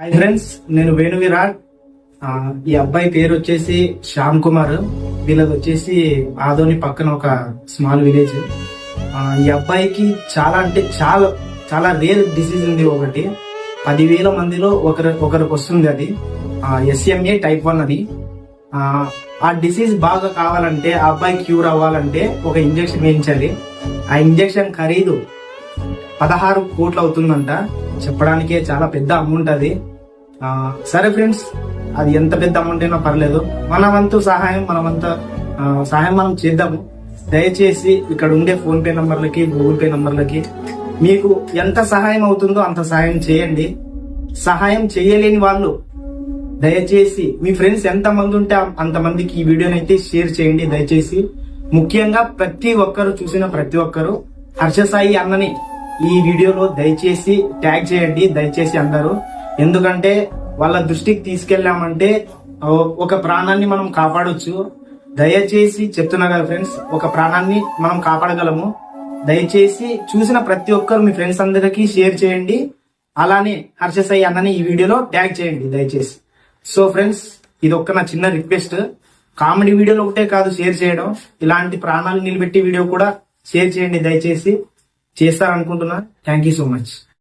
Hi friends నేను వేణు విరాట్. ఈ అబ్బాయి పేరు వచ్చేసి శ్యామ్ కుమార్. వీళ్ళది వచ్చేసి ఆదోని పక్కన ఒక స్మాల్ విలేజ్. ఈ అబ్బాయికి చాలా అంటే చాలా చాలా రేర్ డిసీజ్ ఉంది ఒకటి. పదివేల మందిలో ఒకరు ఒకరికి వస్తుంది అది. ఎస్ఎంఏ టైప్ వన్ అది. ఆ, ఆ డిసీజ్ బాగా కావాలంటే ఆ అబ్బాయి క్యూర్ అవ్వాలంటే ఒక ఇంజెక్షన్ వేయించాలి. ఆ ఇంజెక్షన్ ఖరీదు. పదహారు కోట్లు అవుతుందంట. చెప్పడానికే చాలా పెద్ద అమౌంట్ అది. సరే ఫ్రెండ్స్ అది ఎంత పెద్ద అమౌంట్ అయినా పర్లేదు. మన వంతు సహాయం మన వంత సహాయం మనం చేద్దాము. దయచేసి ఇక్కడ ఉండే ఫోన్ పే నంబర్లకి గూగుల్ పే నంబర్లకి మీకు ఎంత సహాయం అవుతుందో అంత సహాయం చేయండి. సహాయం చేయలేని వాళ్ళు దయచేసి మీ ఫ్రెండ్స్ ఎంత మంది ఉంటే అంతమందికి ఈ వీడియోని అయితే షేర్ చేయండి. దయచేసి ముఖ్యంగా ప్రతి ఒక్కరు చూసిన ప్రతి ఒక్కరు హర్షసాయి అన్నని ఈ వీడియోలో దయచేసి ట్యాగ్ చేయండి దయచేసి అందరూ. ఎందుకంటే వాళ్ళ దృష్టికి తీసుకెళ్ళామంటే ఒక ప్రాణాన్ని మనం కాపాడొచ్చు. దయచేసి చెప్తున్నా కదా ఫ్రెండ్స్ ఒక ప్రాణాన్ని మనం కాపాడగలము. దయచేసి చూసిన ప్రతి ఒక్కరు మీ ఫ్రెండ్స్ అందరికీ షేర్ చేయండి. అలానే హర్షసాయి అన్నని ఈ వీడియోలో ట్యాగ్ చేయండి దయచేసి. సో ఫ్రెండ్స్ ఇది ఒక్క నా చిన్న రిక్వెస్ట్ కామెడీ వీడియోలు ఒకటే కాదు షేర్ చేయడం. ఇలాంటి ప్రాణాలు నిలబెట్టి వీడియో కూడా షేర్ చేయండి దయచేసి. చేస్తారనుకుంటున్నా థ్యాంక్ యూ సో మచ్